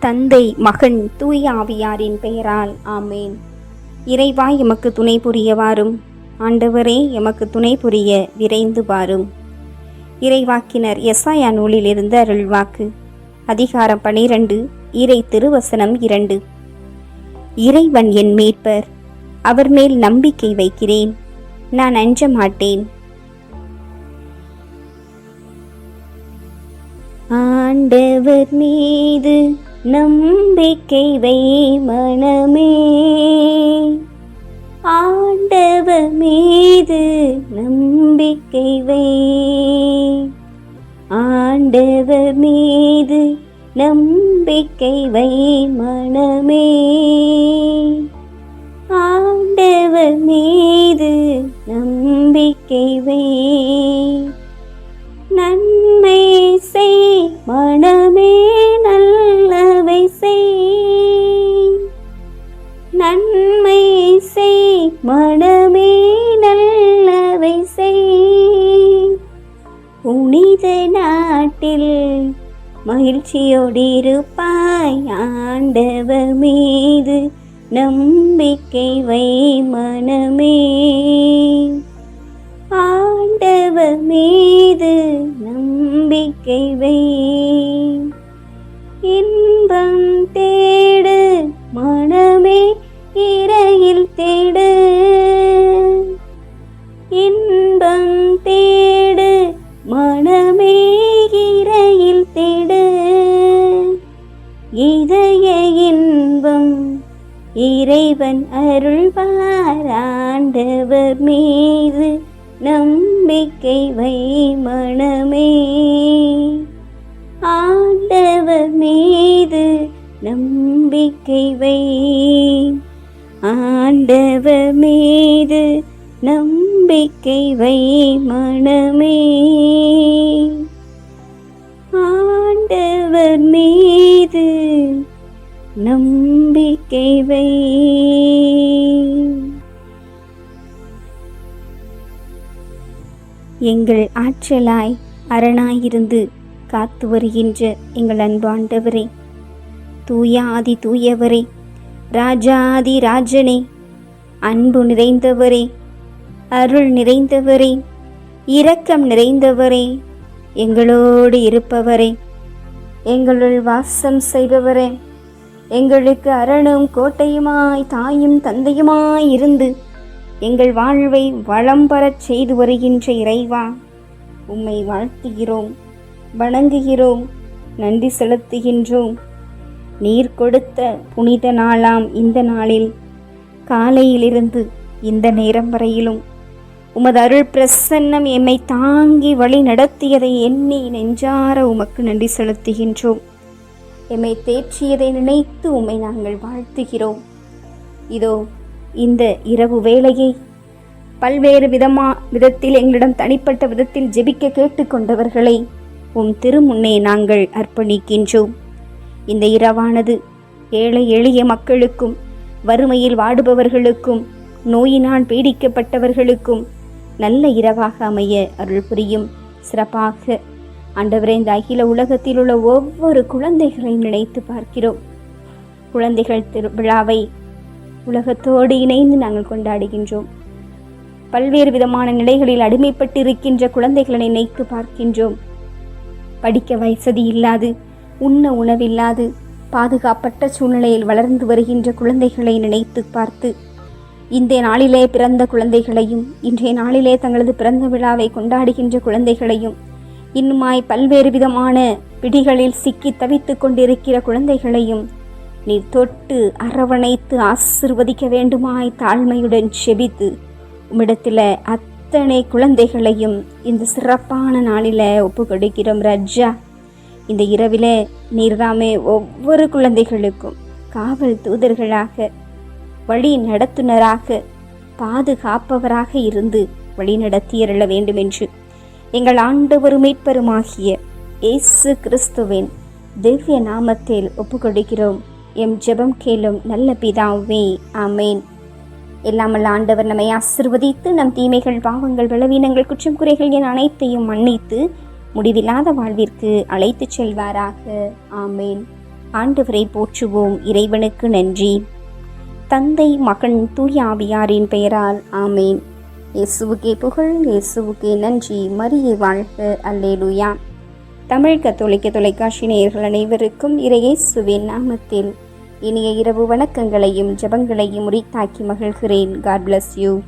தந்தை மகன் தூய ஆவியாரின் பெயரால். ஆமேன். இறைவா எமக்கு துணை புரிய வாரும். ஆண்டவரே எமக்கு துணை புரிய விரைந்து வாரும். இறைவாக்கினர் எஸ்ஆயா நூலிலிருந்து அருள்வாக்கு. அதிகாரம் பனிரெண்டு இறை திருவசனம் இரண்டு. இறைவன் என் மீட்பர் அவர் மேல் நம்பிக்கை வைக்கிறேன். நான் அஞ்ச மாட்டேன் ஆண்டவர் மீது நம்பிக்கை வை மனமே. ஆண்டவ மீது நம்பிக்கை வை. ஆண்டவ மீது நம்பிக்கை வை மனமே. ஆண்டவ மீது நம்பிக்கை வை. புனித நாட்டில் மகிழ்ச்சியோடிருப்பாய் ஆண்டவ மீது நம்பிக்கை வை மனமே. ஆண்டவ மீது நம்பிக்கை வை. இன்பம் தே இறைவன் அருள்வாராண்டவர் மீது நம்பிக்கை வை மனமே. ஆண்டவர் மீது நம்பிக்கை வை. ஆண்டவர் மீது நம்பிக்கை வை மனமே. ஆண்டவர் மீது நம்பிக்கை வை எங்கள் ஆற்றலாய் அரணாயிருந்து காத்து வருகின்ற எங்கள் அன்பாண்டவரே தூயாதி தூயவரே ராஜாதி ராஜனே அன்பு நிறைந்தவரே அருள் நிறைந்தவரே இரக்கம் நிறைந்தவரே எங்களோடு இருப்பவரே எங்களுள் வாசம் செய்பவரே எங்களுக்கு அரணும் கோட்டையுமாய் தாயும் தந்தையுமாய் இருந்து எங்கள் வாழ்வை வளம் பெறச் செய்து வருகின்ற இறைவா உம்மை வாழ்த்துகிறோம் வணங்குகிறோம் நன்றி செலுத்துகின்றோம். நீர் கொடுத்த புனித நாளாம் இந்த நாளில் காலையிலிருந்து இந்த நேரம் வரையிலும் உமது அருள் பிரசன்னம் எம்மை தாங்கி வழி நடத்தியதை எண்ணி நெஞ்சார உமக்கு நன்றி செலுத்துகின்றோம். எம்மை தேற்றியதை நினைத்து உம்மை நாங்கள் வாழ்த்துகிறோம். இதோ இந்த இரவு வேளையை பல்வேறு விதமா விதத்தில் எங்களிடம் தனிப்பட்ட விதத்தில் ஜெபிக்க கேட்டுக்கொண்டவர்களை உம் திருமுன்னே நாங்கள் அர்ப்பணிக்கின்றோம். இந்த இரவானது ஏழை எளிய மக்களுக்கும் வறுமையில் வாடுபவர்களுக்கும் நோயினால் பீடிக்கப்பட்டவர்களுக்கும் நல்ல இரவாக அமைய அருள் புரியும் சிறப்பாக ஆண்டவரே இந்த அகில உலகத்தில் உள்ள ஒவ்வொரு குழந்தைகளையும் நினைத்து பார்க்கிறோம். குழந்தைகள் திருவிழாவை உலகத்தோடு இணைந்து நாங்கள் கொண்டாடுகின்றோம். பல்வேறு விதமான நிலைகளில் அடிமைப்பட்டு இருக்கின்ற குழந்தைகளை நினைத்து பார்க்கின்றோம். படிக்க வசதி இல்லாது உண்ண உணவில்லாது பாதுகாப்பட்ட சூழ்நிலையில் வளர்ந்து வருகின்ற குழந்தைகளை நினைத்து பார்த்து இந்த நாளிலே பிறந்த குழந்தைகளையும் இன்றைய நாளிலே தங்களது பிறந்த விழாவை கொண்டாடுகின்ற குழந்தைகளையும் இன்னுமாய் பல்வேறு விதமான பிடிகளில் சிக்கி தவித்துக் கொண்டிருக்கிற குழந்தைகளையும் நீர் தொட்டு அரவணைத்து ஆசிர்வதிக்க வேண்டுமாய் தாழ்மையுடன் செபித்து உம்மிடத்தில் அத்தனை குழந்தைகளையும் இந்த சிறப்பான நாளில் ஒப்பு கொடுக்கிறோம் ரஜா. இந்த இரவில் நீர்தாமே ஒவ்வொரு குழந்தைகளுக்கும் காவல் தூதர்களாக வழி நடத்துனராக பாதுகாப்பவராக இருந்து வழி நடத்தியருள வேண்டுமென்று எங்கள் ஆண்டவரும் மீட்பருமாகிய இயேசு கிறிஸ்துவின் திவ்ய நாமத்தில் ஒப்புக்கொடுக்கிறோம். எம் ஜெபம் கேளும் நல்ல பிதாவே ஆமேன். எல்லாமல்ல ஆண்டவர் நம்மை ஆசிர்வதித்து நம் தீமைகள் பாவங்கள் பலவீனங்கள் குற்றம் குறைகள் என அனைத்தையும் மன்னித்து முடிவில்லாத வாழ்விற்கு அழைத்துச் செல்வாராக. ஆமேன். ஆண்டவரை போற்றுவோம். இறைவனுக்கு நன்றி. தந்தை மகன் தூயாவியாரின் பெயரால் ஆமேன். இயேசுவுக்கே புகழ் இயேசுவுக்கே நன்றி. மரியை வாழ்க அல்லேலுயா. தமிழ் கத்தோலிக்க தொலைக்காட்சி நேயர்கள் அனைவருக்கும் இறையேசுவின் நாமத்தில் இனிய இரவு வணக்கங்களையும் ஜெபங்களையும் உரித்தாக்கி மகிழ்கிறேன். God bless you